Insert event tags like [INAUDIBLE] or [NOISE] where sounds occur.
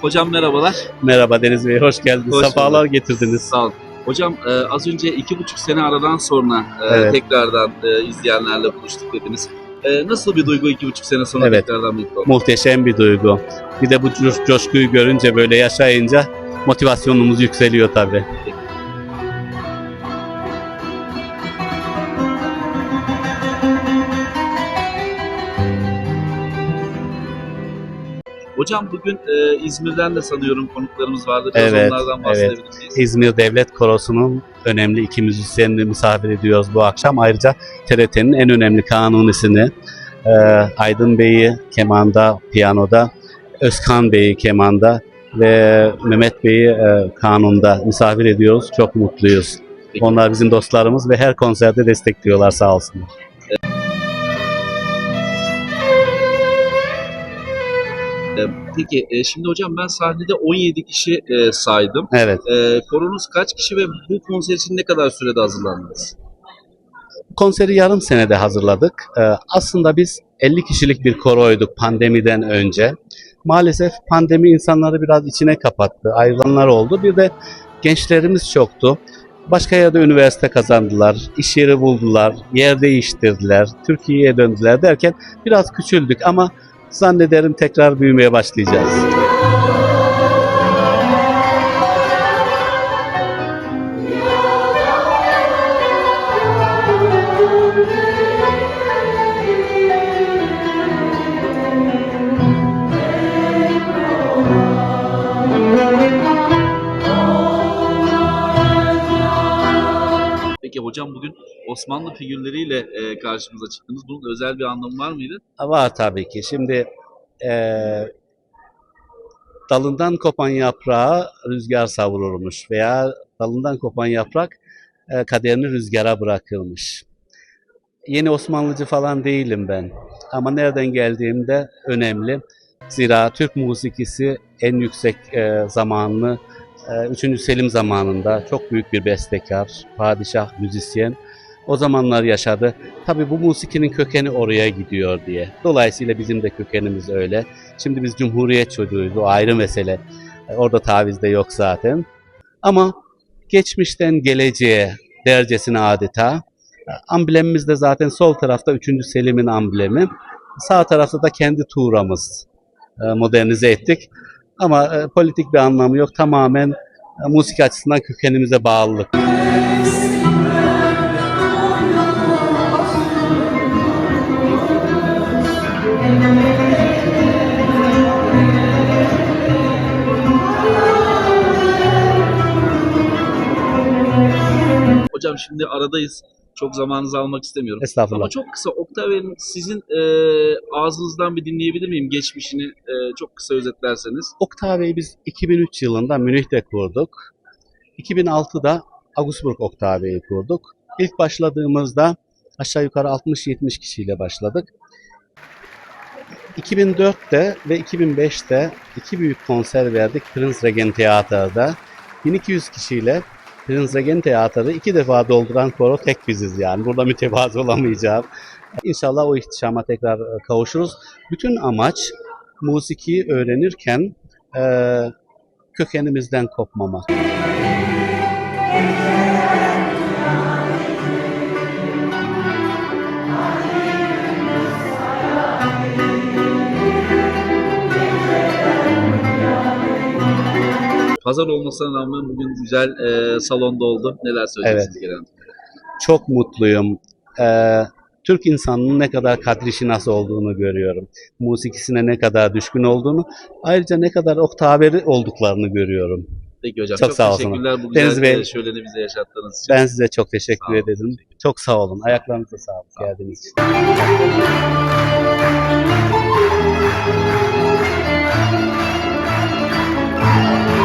Hocam merhabalar. Merhaba Deniz Bey, hoş geldiniz. Hoş Sefalar bulduk. getirdiniz. Sağ olun. Hocam e, az önce iki buçuk sene aradan sonra e, Evet. tekrardan e, izleyenlerle buluştuk dediniz. E, nasıl bir duygu iki buçuk sene sonra Evet. tekrardan birlikte olmak? Muhteşem bir duygu. Bir de bu coş- coşkuyu görünce, böyle yaşayınca motivasyonumuz yükseliyor tabii. Hocam bugün e, İzmir'den de sanıyorum konuklarımız vardı. Biraz Evet, onlardan bahsedebilir miyiz? İzmir Devlet Korosu'nun önemli iki müzisyenini misafir ediyoruz bu akşam. Ayrıca TRT'nin en önemli kanunisini e, Aydın Bey'i kemanda, piyanoda, Özkan Bey'i kemanda ve Mehmet Bey'i e, kanunda misafir ediyoruz. Çok mutluyuz. Peki. Onlar bizim dostlarımız ve her konserde destekliyorlar sağ olsunlar. E, peki e, şimdi hocam ben sahnede 17 kişi e, saydım. Evet. E, koronuz kaç kişi ve bu konser için ne kadar sürede hazırlandınız? Konseri yarım senede hazırladık. Ee, aslında biz 50 kişilik bir koroyduk pandemiden önce. Maalesef pandemi insanları biraz içine kapattı. Ayrılanlar oldu. Bir de gençlerimiz çoktu. Başka yerde üniversite kazandılar, iş yeri buldular, yer değiştirdiler, Türkiye'ye döndüler derken biraz küçüldük ama zannederim tekrar büyümeye başlayacağız. Peki hocam bugün Osmanlı figürleriyle e, karşımıza çıktınız. Bunun özel bir anlamı var mıydı? Var tabii ki. Şimdi eee, dalından kopan yaprağı rüzgar savururmuş veya dalından kopan yaprak eee, kaderini rüzgara bırakırmış. Yeni Osmanlıcı falan değilim ben. Ama nereden geldiğimde önemli. Zira Türk musikisi en yüksek eee, zamanını 3. Selim zamanında çok büyük bir bestekar, padişah, müzisyen o zamanlar yaşadı. Tabii bu musikinin kökeni oraya gidiyor diye. Dolayısıyla bizim de kökenimiz öyle. Şimdi biz Cumhuriyet çocuğuyuz. O ayrı mesele. E, Orada taviz de yok zaten. Ama geçmişten geleceğe dercesine adeta. Amblemimiz de zaten sol tarafta 3. Selim'in amblemi. Sağ tarafta da kendi tuğramız e, modernize ettik. Ama e, politik bir anlamı yok. Tamamen e, musik açısından kökenimize bağlılık. Hocam şimdi aradayız. Çok zamanınızı almak istemiyorum. Estağfurullah. Ama çok kısa Octavian'ın sizin e, ağzınızdan bir dinleyebilir miyim? Geçmişini e, çok kısa özetlerseniz. Octavia'yı biz 2003 yılında Münih'te kurduk. 2006'da Augsburg Octavia'yı kurduk. İlk başladığımızda aşağı yukarı 60-70 kişiyle başladık. 2004'te ve 2005'te iki büyük konser verdik Prinzregen Theater'da. 1200 kişiyle Prinzregen Theater'ı iki defa dolduran koro tek biziz yani. Burada mütevazı olamayacağım. İnşallah o ihtişama tekrar e, kavuşuruz. Bütün amaç musikiyi öğrenirken eee, kökenimizden kopmamak. Pazar olmasına rağmen bugün güzel e, salonda oldu. Neler söyleyeceksiniz evet. Çok mutluyum. Ee, Türk insanının ne kadar kadrişi nasıl olduğunu görüyorum. Musikisine ne kadar düşkün olduğunu, ayrıca ne kadar oktaveri olduklarını görüyorum. Peki hocam çok, çok sağ teşekkürler bu güzel Deniz Bey, e, şöleni bize yaşattığınız için. Ben size çok teşekkür sağ ederim. Olun. Çok sağ olun. Ayaklarınıza sağlık sağ geldiğiniz için. Sağ [LAUGHS]